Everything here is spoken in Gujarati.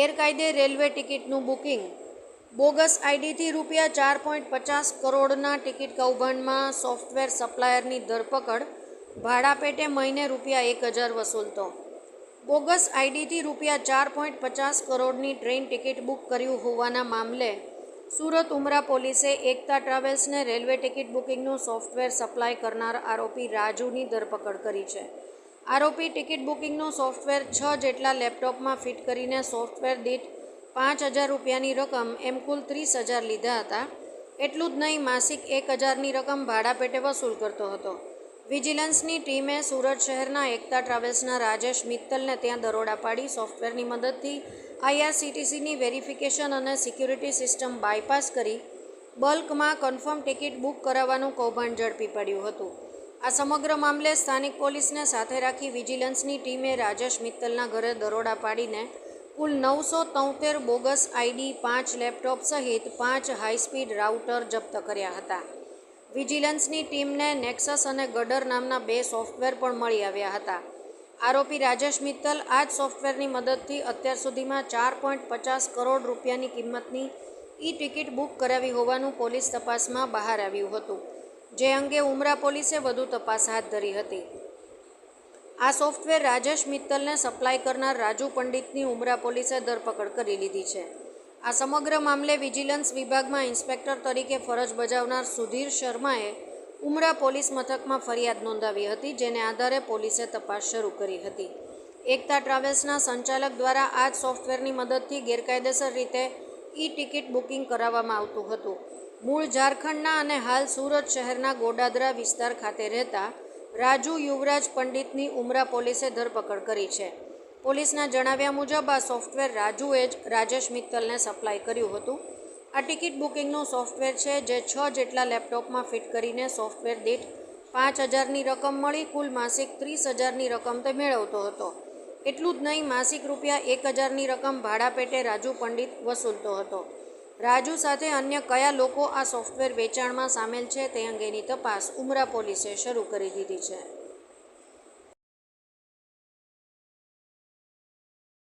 ગેરકાયદે રેલવે ટિકિટનું બુકિંગ. બોગસ આઈડીથી રૂપિયા ચાર પોઈન્ટ પચાસ કરોડના ટિકિટ કૌભાંડમાં સોફ્ટવેર સપ્લાયરની ધરપકડ, ભાડા પેટે મહિને રૂપિયા એક હજાર વસૂલતો બોગસ આઈડીથી રૂપિયા ચાર પોઈન્ટ પચાસ કરોડની ટ્રેન ટિકિટ બુક કર્યું હોવાના મામલે, સુરત ઉમરા પોલીસે એકતા ટ્રાવેલ્સને રેલવે ટિકિટ બુકિંગનું સોફ્ટવેર સપ્લાય કરનાર આરોપી રાજુની ધરપકડ કરી છે. આરોપી ટિકિટ બુકિંગનું સોફ્ટવેર છ જેટલા લેપટોપમાં ફિટ કરીને સોફ્ટવેર દીઠ પાંચ હજાર રૂપિયાની રકમ એમ કુલ ત્રીસ હજાર લીધા હતા. એટલું જ નહીં, માસિક એક હજારની રકમ ભાડા પેટે વસૂલ કરતો હતો. વિજિલન્સની ટીમે સુરત શહેરના એકતા ટ્રાવેલ્સના રાજેશ મિત્તલને ત્યાં દરોડા પાડી સોફ્ટવેરની મદદથી આઈઆરસીટીસીની વેરિફિકેશન અને સિક્યુરિટી સિસ્ટમ બાયપાસ કરી બલ્કમાં કન્ફર્મ ટિકિટ બુક કરાવવાનું કૌભાંડ ઝડપી પડ્યું હતું. આ સમગ્ર મામલે સ્થાનિક પોલીસને સાથે રાખી વિજિલન્સની ટીમે રાજેશ મિત્તલના ઘરે દરોડા પાડીને કુલ નવસો તોતેર બોગસ આઈડી, પાંચ લેપટોપ સહિત પાંચ હાઈસ્પીડ રાઉટર જપ્ત કર્યા હતા. વિજિલન્સની ટીમને નેક્સસ અને ગડર નામના બે સોફ્ટવેર પણ મળી આવ્યા હતા. આરોપી રાજેશ મિત્તલ આ જ સોફ્ટવેરની મદદથી અત્યાર સુધીમાં ચાર પોઈન્ટ પચાસ કરોડ રૂપિયાની કિંમતની ઈ ટિકિટ બુક કરાવી હોવાનું પોલીસ તપાસમાં બહાર આવ્યું હતું. જે અંગે ઉમરા પોલીસે વધુ તપાસ હાથ ધરી હતી. આ સોફ્ટવેર રાજેશ મિત્તલને સપ્લાય કરનાર રાજુ પંડિતની ઉમરા પોલીસે ધરપકડ કરી લીધી છે. આ સમગ્ર મામલે વિજિલન્સ વિભાગમાં ઇન્સ્પેક્ટર તરીકે ફરજ બજાવનાર સુધીર શર્માએ ઉમરા પોલીસ મથકમાં ફરિયાદ નોંધાવી હતી, જેને આધારે પોલીસે તપાસ શરૂ કરી હતી. એકતા ટ્રાવેલ્સના સંચાલક દ્વારા આ જ સોફ્ટવેરની મદદથી ગેરકાયદેસર રીતે ઈ ટિકિટ બુકિંગ કરાવવામાં આવતું હતું. મૂળ ઝારખંડના અને હાલ સુરત શહેરના ગોડાદરા વિસ્તાર ખાતે રહેતા રાજુ યુવરાજ પંડિતની ઉમરા પોલીસે ધરપકડ કરી છે. પોલીસના જણાવ્યા મુજબ આ સોફ્ટવેર રાજુએ જ રાજેશ મિત્તલને સપ્લાય કર્યું હતું. આ ટિકિટ બુકિંગનું સોફ્ટવેર છે જે છ જેટલા લેપટોપમાં ફિટ કરીને સોફ્ટવેર દીઠ પાંચ હજારની રકમ મળી, કુલ માસિક ત્રીસ હજારની રકમ તે મેળવતો હતો. એટલું જ નહીં, માસિક રૂપિયા એક હજારની રકમ ભાડા પેટે રાજુ પંડિત વસૂલતો હતો. રાજુ સાથે અન્ય કયા લોકો આ સોફ્ટવેર વેચાણમાં સામેલ છે તે અંગેની તપાસ ઉમરા પોલીસે શરૂ કરી દીધી છે.